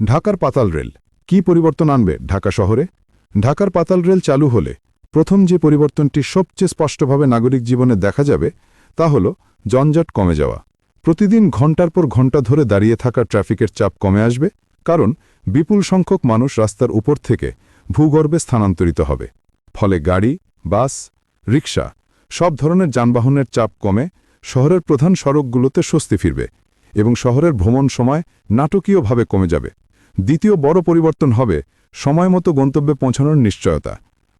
ঢাকার পাতাল রেল। কি পরিবর্তন আনবে ঢাকা শহরে? ঢাকার পাতাল রেল চালু হলে প্রথম যে পরিবর্তনটি সবচেয়ে স্পষ্টভাবে নাগরিক জীবনে দেখা যাবে তা হল জঞ্জট কমে যাওয়া। প্রতিদিন ঘণ্টার পর ঘণ্টা ধরে দাঁড়িয়ে থাকা ট্রাফিকের চাপ কমে আসবে, কারণ বিপুল সংখ্যক মানুষ রাস্তার উপর থেকে ভূগর্ভে স্থানান্তরিত হবে। ফলে গাড়ি, বাস রিক্সা সব ধরনের যানবাহনের চাপ কমে শহরের প্রধান সড়কগুলোতে স্বস্তি ফিরবে এবং শহরের ভ্রমণ সময় নাটকীয়ভাবে কমে যাবে। দ্বিতীয় বড় পরিবর্তন হবে সময়মতো গন্তব্যে পৌঁছানোর নিশ্চয়তা।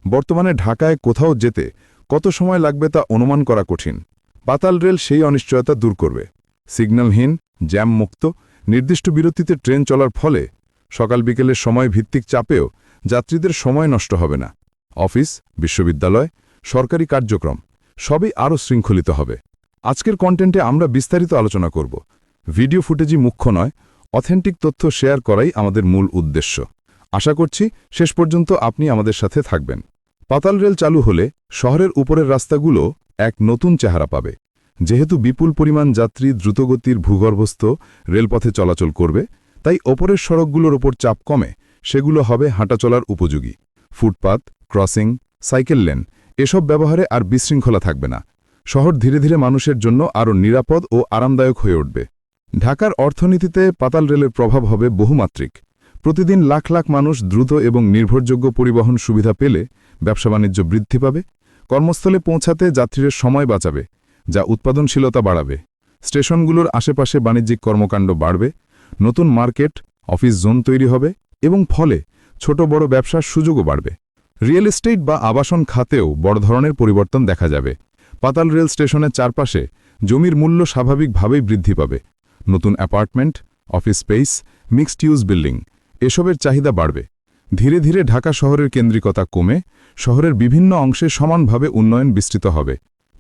বর্তমানে ঢাকায় কোথাও যেতে কত সময় লাগবে তা অনুমান করা কঠিন। পাতাল রেল সেই অনিশ্চয়তা দূর করবে। সিগন্যালহীন জ্যাম মুক্ত নির্দিষ্ট বিরতিতে ট্রেন চলার ফলে সকাল বিকেলের সময় ভিত্তিক চাপেও যাত্রীদের সময় নষ্ট হবে না। অফিস, বিশ্ববিদ্যালয়, সরকারি কার্যক্রম সবই আরও শৃঙ্খলিত হবে। আজকের কন্টেন্টে আমরা বিস্তারিত আলোচনা করব। ভিডিও ফুটেজই মুখ্য নয় অথেন্টিক তথ্য শেয়ার করাই আমাদের মূল উদ্দেশ্য। আশা করছি শেষ পর্যন্ত আপনি আমাদের সাথে থাকবেন। পাতাল রেল চালু হলে শহরের উপরের রাস্তাগুলো এক নতুন চেহারা পাবে। যেহেতু বিপুল পরিমাণ যাত্রী দ্রুতগতির ভূগর্ভস্থ রেলপথে চলাচল করবে, তাই ওপরের সড়কগুলোর ওপর চাপ কমে সেগুলো হবে হাঁটাচলার উপযোগী। ফুটপাত, ক্রসিং, সাইকেল লেন এসব ব্যবহারে আর বিশৃঙ্খলা থাকবে না। শহর ধীরে ধীরে মানুষের জন্য আরও নিরাপদ ও আরামদায়ক হয়ে উঠবে। ঢাকার অর্থনীতিতে পাতাল রেলের প্রভাব হবে বহুমাত্রিক। প্রতিদিন লাখ লাখ মানুষ দ্রুত এবং নির্ভরযোগ্য পরিবহন সুবিধা পেলে ব্যবসা বাণিজ্য বৃদ্ধি পাবে, কর্মস্থলে পৌঁছাতে যাত্রীদের সময় বাঁচাবে, যা উৎপাদনশীলতা বাড়াবে। স্টেশনগুলোর আশেপাশে বাণিজ্যিক কর্মকাণ্ড বাড়বে, নতুন মার্কেট, অফিস জোন তৈরি হবে এবং ফলে ছোট বড় ব্যবসার সুযোগও বাড়বে। রিয়েল এস্টেট বা আবাসন খাতেও বড় ধরনের পরিবর্তন দেখা যাবে। পাতাল রেল স্টেশনের চারপাশে জমির মূল্য স্বাভাবিকভাবেই বৃদ্ধি পাবে। নতুন apartment, office space, mixed use building. এসবের চাহিদা বাড়বে। ধীরে ধীরে ঢাকা শহরের কেন্দ্রিকতা কমে, শহরের বিভিন্ন অংশে সমানভাবে উন্নয়ন বিস্তৃত হবে।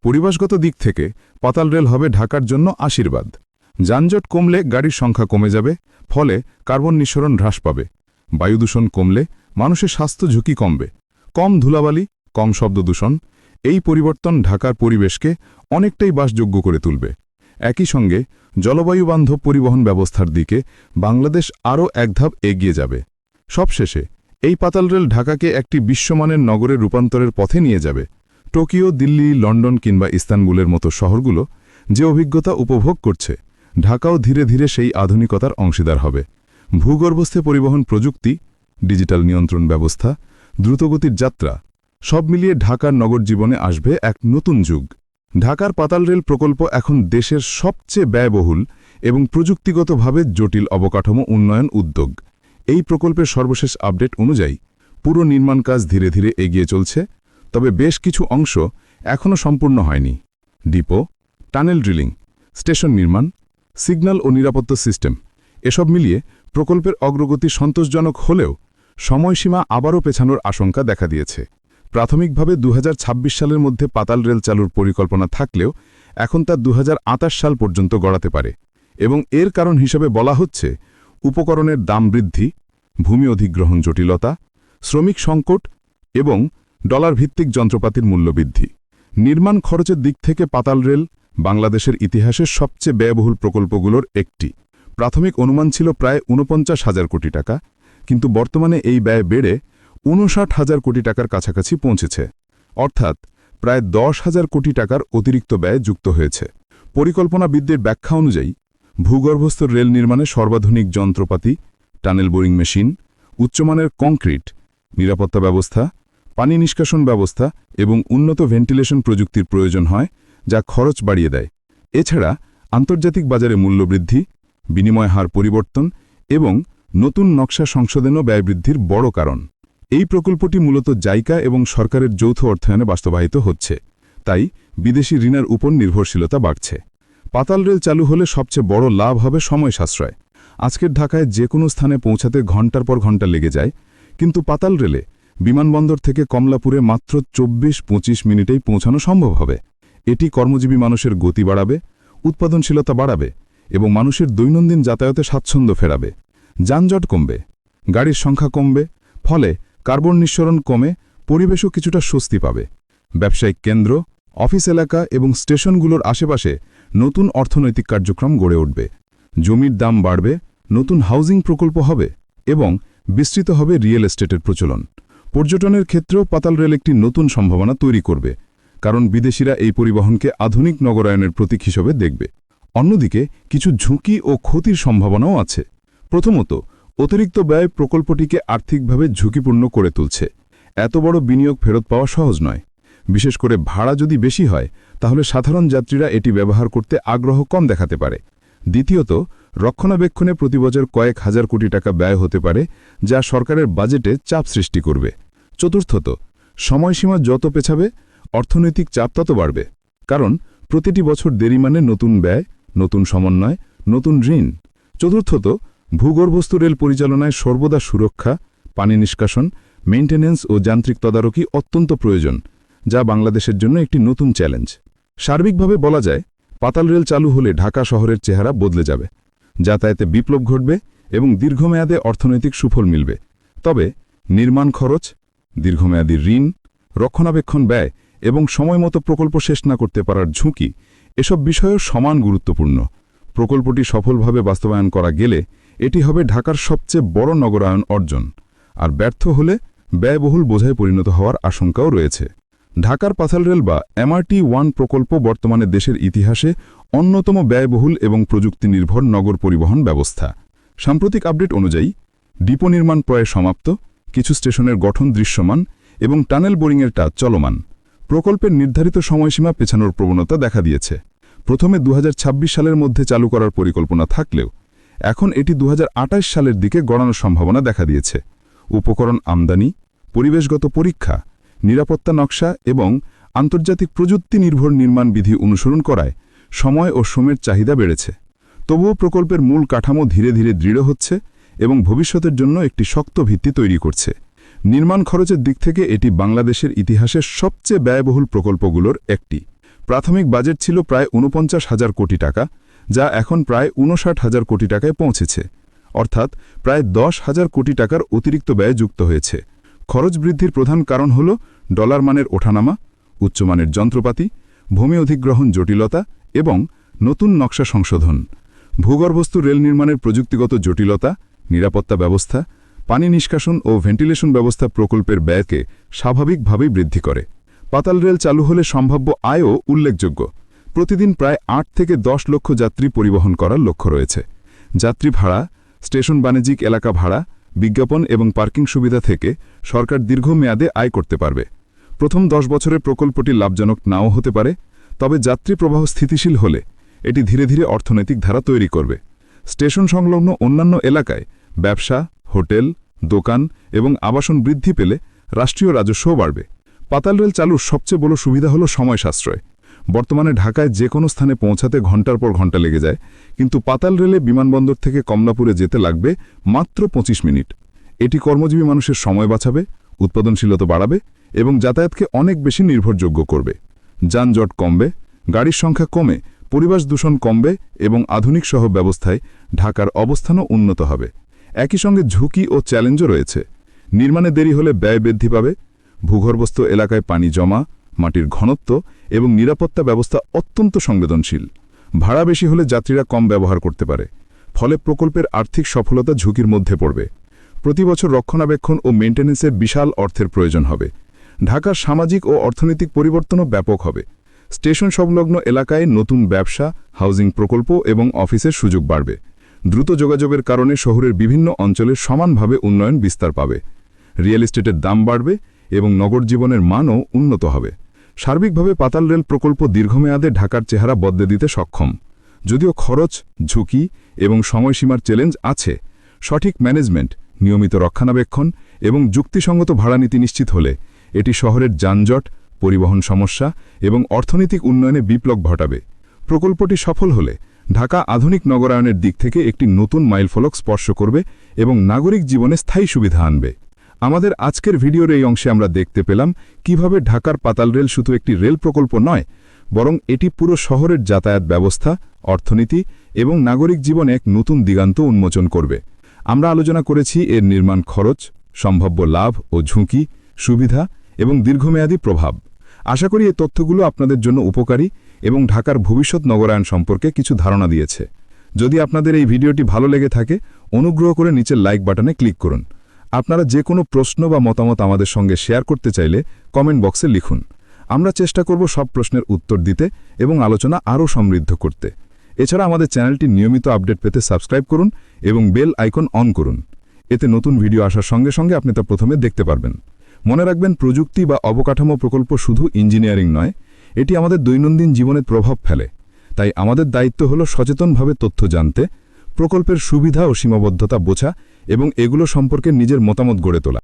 পরিবেশগত দিক থেকে পাতাল রেল হবে ঢাকার জন্য আশীর্বাদ। যানজট কমলে গাড়ির সংখ্যা কমে যাবে, ফলে কার্বন নিঃসরণ হ্রাস পাবে। বায়ুদূষণ কমলে মানুষের স্বাস্থ্য ঝুঁকি কমবে। কম ধুলাবালি, কম শব্দ দূষণ এই পরিবর্তন ঢাকার পরিবেশকে অনেকটাই বাসযোগ্য করে তুলবে। একই সঙ্গে জলবায়ুবান্ধব পরিবহন ব্যবস্থার দিকে বাংলাদেশ আরও এক ধাপ এগিয়ে যাবে। সবশেষে, এই পাতাল রেল ঢাকাকে একটি বিশ্বমানের নগরে রূপান্তরের পথে নিয়ে যাবে। টোকিও, দিল্লি, লন্ডন কিংবা ইস্তানবুলের মতো শহরগুলো যে অভিজ্ঞতা উপভোগ করছে, ঢাকাও ধীরে ধীরে সেই আধুনিকতার অংশীদার হবে। ভূগর্ভস্থে পরিবহন প্রযুক্তি, ডিজিটাল নিয়ন্ত্রণ ব্যবস্থা, দ্রুতগতির যাত্রা, সব মিলিয়ে ঢাকার নগর জীবনে আসবে এক নতুন যুগ। ঢাকার পাতাল রেল প্রকল্প এখন দেশের সবচেয়ে ব্যয়বহুল এবং প্রযুক্তিগতভাবে জটিল অবকাঠামো উন্নয়ন উদ্যোগ। এই প্রকল্পের সর্বশেষ আপডেট অনুযায়ী পুরো নির্মাণ কাজ ধীরে ধীরে এগিয়ে চলছে, তবে বেশ কিছু অংশ এখনও সম্পূর্ণ হয়নি। ডিপো, টানেল ড্রিলিং, স্টেশন নির্মাণ, সিগন্যাল ও নিরাপত্তা সিস্টেম, এসব মিলিয়ে প্রকল্পের অগ্রগতি সন্তোষজনক হলেও সময়সীমা আবারও পেছানোর আশঙ্কা দেখা দিয়েছে। প্রাথমিকভাবে দু হাজার ছাব্বিশ সালের মধ্যে পাতাল রেল চালুর পরিকল্পনা থাকলেও এখন তা দু হাজার আটাশ সাল পর্যন্ত গড়াতে পারে এবং এর কারণ হিসেবে বলা হচ্ছে, উপকরণের দাম বৃদ্ধি, ভূমি অধিগ্রহণ জটিলতা, শ্রমিক সংকট এবং ডলার ভিত্তিক যন্ত্রপাতির মূল্যবৃদ্ধি নির্মাণ খরচের দিক থেকে পাতাল রেল বাংলাদেশের ইতিহাসের সবচেয়ে ব্যয়বহুল প্রকল্পগুলোর একটি। প্রাথমিক অনুমান ছিল প্রায় ঊনপঞ্চাশ হাজার কোটি টাকা, কিন্তু বর্তমানে এই ব্যয় বেড়ে ঊনষাট হাজার কোটি টাকার কাছাকাছি পৌঁছেছে। অর্থাৎ প্রায় দশ হাজার কোটি টাকার অতিরিক্ত ব্যয় যুক্ত হয়েছে। পরিকল্পনাবিদদের ব্যাখ্যা অনুযায়ী, ভূগর্ভস্থ রেল নির্মাণে সর্বাধুনিক যন্ত্রপাতি, টানেল বোরিং মেশিন, উচ্চমানের কংক্রিট, নিরাপত্তা ব্যবস্থা, পানি নিষ্কাশন ব্যবস্থা এবং উন্নত ভেন্টিলেশন প্রযুক্তির প্রয়োজন হয়, যা খরচ বাড়িয়ে দেয়। এছাড়া আন্তর্জাতিক বাজারে মূল্যবৃদ্ধি, বিনিময় হার পরিবর্তন এবং নতুন নকশা সংশোধনও ব্যয়বৃদ্ধির বড় কারণ। এই প্রকল্পটি মূলত জাইকা এবং সরকারের যৌথ অর্থায়নে বাস্তবায়িত হচ্ছে। তাই বিদেশি ঋণের উপর নির্ভরশীলতা বাড়ছে। পাতাল রেল চালু হলে সবচেয়ে বড় লাভ হবে সময় সাশ্রয়। আজকের ঢাকায় যে কোনো স্থানে পৌঁছাতে ঘণ্টার পর ঘণ্টা লেগে যায়, কিন্তু পাতাল রেলে বিমানবন্দর থেকে কমলাপুরে মাত্র চব্বিশ পঁচিশ মিনিটেই পৌঁছানো সম্ভব হবে। এটি কর্মজীবী মানুষের গতি বাড়াবে, উৎপাদনশীলতা বাড়াবে এবং মানুষের দৈনন্দিন যাতায়াতে স্বাচ্ছন্দ্য ফেরাবে। যানজট কমবে, গাড়ির সংখ্যা কমবে, ফলে কার্বন নিঃসরণ কমে, পরিবেশও কিছুটা স্বস্তি পাবে। ব্যবসায়িক কেন্দ্র, অফিস এলাকা এবং স্টেশনগুলোর আশেপাশে নতুন অর্থনৈতিক কার্যক্রম গড়ে উঠবে। জমির দাম বাড়বে, নতুন হাউজিং প্রকল্প হবে এবং বিস্তৃত হবে রিয়েল এস্টেটের প্রচলন। পর্যটনের ক্ষেত্রেও পাতাল রেল একটি নতুন সম্ভাবনা তৈরি করবে, কারণ বিদেশিরা এই পরিবহনকে আধুনিক নগরায়নের প্রতীক হিসেবে দেখবে। অন্যদিকে, কিছু ঝুঁকি ও ক্ষতির সম্ভাবনাও আছে। প্রথমত অতিরিক্ত ব্যয় প্রকল্পটিকে আর্থিকভাবে ঝুঁকিপূর্ণ করে তুলছে। এত বড় বিনিয়োগ ফেরত পাওয়া সহজ নয়। বিশেষ করে ভাড়া যদি বেশি হয়, তাহলে সাধারণ যাত্রীরা এটি ব্যবহার করতে আগ্রহ কম দেখাতে পারে। দ্বিতীয়ত, রক্ষণাবেক্ষণে প্রতিবছর কয়েক হাজার কোটি টাকা ব্যয় হতে পারে, যা সরকারের বাজেটে চাপ সৃষ্টি করবে। চতুর্থত, সময়সীমা যত পেছাবে, অর্থনৈতিক চাপ তত বাড়বে। কারণ, প্রতিটি বছর দেরি মানে নতুন ব্যয়, নতুন সমন্বয়, নতুন ঋণ। চতুর্থত ভূগর্ভস্থ রেল পরিচালনায় সর্বদা সুরক্ষা, পানি নিষ্কাশন, মেইনটেনেন্স ও যান্ত্রিক তদারকি অত্যন্ত প্রয়োজন, যা বাংলাদেশের জন্য একটি নতুন চ্যালেঞ্জ। সার্বিকভাবে বলা যায়, পাতাল রেল চালু হলে ঢাকা শহরের চেহারা বদলে যাবে, যাতায়াতে বিপ্লব ঘটবে এবং দীর্ঘমেয়াদে অর্থনৈতিক সুফল মিলবে। তবে নির্মাণ খরচ, দীর্ঘমেয়াদী ঋণ, রক্ষণাবেক্ষণ ব্যয় এবং সময়মতো প্রকল্প শেষ না করতে পারার ঝুঁকি, এসব বিষয়ও সমান গুরুত্বপূর্ণ। প্রকল্পটি সফলভাবে বাস্তবায়ন করা গেলে এটি হবে ঢাকার সবচেয়ে বড় নগরায়ন অর্জন। আর ব্যর্থ হলে ব্যয়বহুল বোঝায় পরিণত হওয়ার আশঙ্কাও রয়েছে। ঢাকার পাথাল রেল বা এমআরটি ওয়ান প্রকল্প বর্তমানে দেশের ইতিহাসে অন্যতম ব্যয়বহুল এবং প্রযুক্তি নির্ভর নগর পরিবহন ব্যবস্থা। সাম্প্রতিক আপডেট অনুযায়ী, ডিপো নির্মাণ প্রায় সমাপ্ত, কিছু স্টেশনের গঠন দৃশ্যমান এবং টানেল বোরিংয়ের কাজ চলমান। প্রকল্পের নির্ধারিত সময়সীমা পেছানোর প্রবণতা দেখা দিয়েছে। প্রথমে দু হাজার ছাব্বিশ সালের মধ্যে চালু করার পরিকল্পনা থাকলেও এখন এটি দু সালের দিকে গড়ানোর সম্ভাবনা দেখা দিয়েছে। উপকরণ আমদানি, পরিবেশগত পরীক্ষা, নিরাপত্তা নকশা এবং আন্তর্জাতিক প্রযুক্তি নির্ভর নির্মাণ বিধি অনুসরণ করায় সময় ও শ্রমের চাহিদা বেড়েছে। তবুও প্রকল্পের মূল কাঠামো ধীরে ধীরে দৃঢ় হচ্ছে এবং ভবিষ্যতের জন্য একটি শক্ত ভিত্তি তৈরি করছে। নির্মাণ খরচের দিক থেকে এটি বাংলাদেশের ইতিহাসের সবচেয়ে ব্যয়বহুল প্রকল্পগুলোর একটি। প্রাথমিক বাজেট ছিল প্রায় ঊনপঞ্চাশ হাজার কোটি টাকা যা এখন প্রায় উনষাট হাজার কোটি টাকায় পৌঁছেছে। অর্থাৎ প্রায় দশ হাজার কোটি টাকার অতিরিক্ত ব্যয় যুক্ত হয়েছে। খরচ বৃদ্ধির প্রধান কারণ হল ডলার মানের ওঠানামা উচ্চমানের যন্ত্রপাতি, ভূমি অধিগ্রহণ জটিলতা এবং নতুন নকশা সংশোধন। ভূগর্ভস্থ রেল নির্মাণের প্রযুক্তিগত জটিলতা, নিরাপত্তা ব্যবস্থা, পানি নিষ্কাশন ও ভেন্টিলেশন ব্যবস্থা প্রকল্পের ব্যয়কে স্বাভাবিকভাবেই বৃদ্ধি করে। পাতাল রেল চালু হলে সম্ভাব্য আয়ও উল্লেখযোগ্য। প্রতিদিন প্রায় আট থেকে দশ লক্ষ যাত্রী পরিবহন করার লক্ষ্য রয়েছে। যাত্রী ভাড়া, স্টেশন বাণিজ্যিক এলাকা ভাড়া, বিজ্ঞাপন এবং পার্কিং সুবিধা থেকে সরকার দীর্ঘমেয়াদে আয় করতে পারবে। প্রথম দশ বছরে প্রকল্পটি লাভজনক নাও হতে পারে, তবে যাত্রী প্রবাহ স্থিতিশীল হলে এটি ধীরে ধীরে অর্থনৈতিক ধারা তৈরি করবে। স্টেশন সংলগ্ন অন্যান্য এলাকায় ব্যবসা, হোটেল, দোকান এবং আবাসন বৃদ্ধি পেলে রাষ্ট্রীয় রাজস্বও বাড়বে। পাতাল রেল চালুর সবচেয়ে বড় সুবিধা হল সময় সাশ্রয় বর্তমানে ঢাকায় যে কোনো স্থানে পৌঁছাতে ঘণ্টার পর ঘণ্টা লেগে যায়, কিন্তু পাতাল রেলে বিমানবন্দর থেকে কমলাপুরে যেতে লাগবে মাত্র ২৫ মিনিট। এটি কর্মজীবী মানুষের সময় বাঁচাবে, উৎপাদনশীলতা বাড়াবে এবং যাতায়াতকে অনেক বেশি নির্ভরযোগ্য করবে। যানজট কমবে, গাড়ির সংখ্যা কমে, পরিবেশ দূষণ কমবে এবং আধুনিক সহ ব্যবস্থায় ঢাকার অবস্থানও উন্নত হবে। একই সঙ্গে ঝুঁকি ও চ্যালেঞ্জও রয়েছে। নির্মাণে দেরি হলে ব্যয় বৃদ্ধি পাবে, ভূগর্ভস্থ এলাকায় পানি জমা মাটির ঘনত্ব এবং নিরাপত্তা ব্যবস্থা অত্যন্ত সংবেদনশীল। ভাড়া বেশি হলে যাত্রীরা কম ব্যবহার করতে পারে। ফলে প্রকল্পের আর্থিক সফলতা ঝুঁকির মধ্যে পড়বে। প্রতি বছর রক্ষণাবেক্ষণ ও মেইনটেন্যান্সের বিশাল অর্থের প্রয়োজন হবে। ঢাকার সামাজিক ও অর্থনৈতিক পরিবর্তনও ব্যাপক হবে। স্টেশন সংলগ্ন এলাকায় নতুন ব্যবসা, হাউজিং প্রকল্প এবং অফিসের সুযোগ বাড়বে। দ্রুত যোগাযোগের কারণে শহরের বিভিন্ন অঞ্চলে সমানভাবে উন্নয়ন বিস্তার পাবে। রিয়েল এস্টেটের দাম বাড়বে এবং নগর জীবনের মানও উন্নত হবে। সার্বিকভাবে পাতাল রেল প্রকল্প দীর্ঘমেয়াদে ঢাকার চেহারা বদলে দিতে সক্ষম। যদিও খরচ, ঝুঁকি এবং সময়সীমার চ্যালেঞ্জ আছে, সঠিক ম্যানেজমেন্ট, নিয়মিত রক্ষণাবেক্ষণ এবং যুক্তিসঙ্গত ভাড়া নীতি নিশ্চিত হলে এটি শহরের যানজট, পরিবহন সমস্যা এবং অর্থনৈতিক উন্নয়নে বিপ্লব ঘটাবে। প্রকল্পটি সফল হলে ঢাকা আধুনিক নগরায়নের দিক থেকে একটি নতুন মাইলফলক স্পর্শ করবে এবং নাগরিক জীবনে স্থায়ী সুবিধা আনবে। আমাদের আজকের ভিডিওর এই অংশে আমরা দেখতে পেলাম কীভাবে ঢাকার পাতাল রেল শুধু একটি রেল প্রকল্প নয়, বরং এটি পুরো শহরের যাতায়াত ব্যবস্থা, অর্থনীতি এবং নাগরিক জীবনে এক নতুন দিগান্ত উন্মোচন করবে। আমরা আলোচনা করেছি এর নির্মাণ খরচ, সম্ভাব্য লাভ ও ঝুঁকি, সুবিধা এবং দীর্ঘমেয়াদী প্রভাব। আশা করি এই তথ্যগুলো আপনাদের জন্য উপকারী এবং ঢাকার ভবিষ্যৎ নগরায়ন সম্পর্কে কিছু ধারণা দিয়েছে। যদি আপনাদের এই ভিডিওটি ভালো লেগে থাকে, অনুগ্রহ করে নিচের লাইক বাটনে ক্লিক করুন। আপনারা যে কোনো প্রশ্ন বা মতামত আমাদের সঙ্গে শেয়ার করতে চাইলে কমেন্ট বক্সে লিখুন। আমরা চেষ্টা করব সব প্রশ্নের উত্তর দিতে এবং আলোচনা আরও সমৃদ্ধ করতে। এছাড়া আমাদের চ্যানেলটি নিয়মিত আপডেট পেতে সাবস্ক্রাইব করুন এবং বেল আইকন অন করুন। এতে নতুন ভিডিও আসার সঙ্গে সঙ্গে আপনি তা প্রথমে দেখতে পারবেন। মনে রাখবেন, প্রযুক্তি বা অবকাঠামো প্রকল্প শুধু ইঞ্জিনিয়ারিং নয়, এটি আমাদের দৈনন্দিন জীবনে প্রভাব ফেলে। তাই আমাদের দায়িত্ব হল সচেতনভাবে তথ্য জানতে প্রকল্পের সুবিধা ও সীমাবদ্ধতা বোঝা এবং এগুলো সম্পর্কে নিজের মতামত গড়ে তোলা।